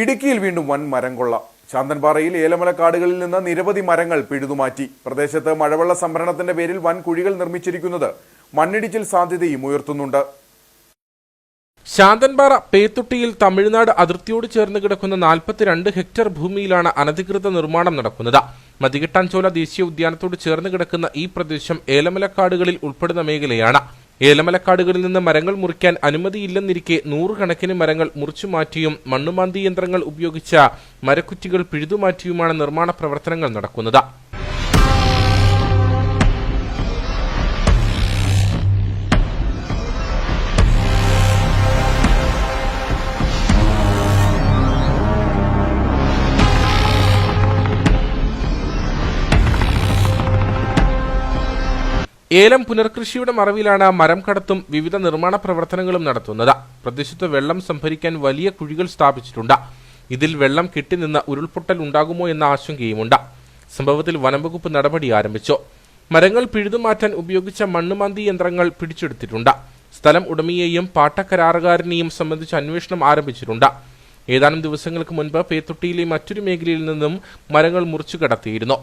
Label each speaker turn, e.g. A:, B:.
A: ഇടുക്കിയിൽ വീണ്ടും വൻ മരം കൊള്ള. ശാന്തൻപാറയിൽ ഏലമല കാടുകളിൽ നിന്ന് നിരവധി മരങ്ങൾ പിഴുതുമാറ്റി. പ്രദേശത്ത് മഴവെള്ള സംഭരണത്തിന്റെ പേരിൽ വൻ കുഴികൾ നിർമ്മിച്ചിരിക്കുന്നത് മണ്ണിടിച്ചിൽ സാധ്യതയും ഉയർത്തുന്നുണ്ട്.
B: ശാന്തൻപാറ പേത്തുട്ടിയിൽ തമിഴ്നാട് അതിർത്തിയോട് ചേർന്ന് കിടക്കുന്ന നാൽപ്പത്തിരണ്ട് ഹെക്ടർ ഭൂമിയിലാണ് അനധികൃത നിർമ്മാണം നടക്കുന്നത്. മതികെട്ടാൻചോല ദേശീയ ഉദ്യാനത്തോട് ചേർന്ന് കിടക്കുന്ന ഈ പ്രദേശം ഏലമലക്കാടുകളിൽ ഉൾപ്പെടുന്ന മേഖലയാണ്. ഏലമലക്കാടുകളിൽ നിന്ന് മരങ്ങൾ മുറിക്കാൻ അനുമതിയില്ലെന്നിരിക്കെ നൂറുകണക്കിന് മരങ്ങൾ മുറിച്ചു മാറ്റിയും മണ്ണുമാന്തി യന്ത്രങ്ങൾ ഉപയോഗിച്ച മരക്കുറ്റികൾ പിഴുതുമാറ്റിയുമാണ് നിർമ്മാണ പ്രവർത്തനങ്ങൾ നടക്കുന്നത്. ഏലം പുനർകൃഷിയുടെ മറവിലാണ് മരം കടത്തും വിവിധ നിർമ്മാണ പ്രവർത്തനങ്ങളും നടത്തുന്നത്. പ്രദേശത്ത് വെള്ളം സംഭരിക്കാൻ വലിയ കുഴികൾ സ്ഥാപിച്ചിട്ടുണ്ട്. ഇതിൽ വെള്ളം കെട്ടിനിന്ന് ഉരുൾപൊട്ടൽ ഉണ്ടാകുമോ എന്ന ആശങ്കയുമുണ്ട്. സംഭവത്തിൽ വനംവകുപ്പ് നടപടി ആരംഭിച്ചു. മരങ്ങൾ പിഴുതുമാറ്റാൻ ഉപയോഗിച്ച മണ്ണുമാന്തി യന്ത്രങ്ങൾ പിടിച്ചെടുത്തിട്ടുണ്ട്. സ്ഥലം ഉടമയെയും പാട്ടക്കരാറുകാരനെയും സംബന്ധിച്ച് അന്വേഷണം ആരംഭിച്ചിട്ടുണ്ട്. ഏതാനും ദിവസങ്ങൾക്ക് മുൻപ് പേത്തൊട്ടിയിലെ മറ്റൊരു മേഖലയിൽ നിന്നും മരങ്ങൾ മുറിച്ചു കടത്തിയിരുന്നു.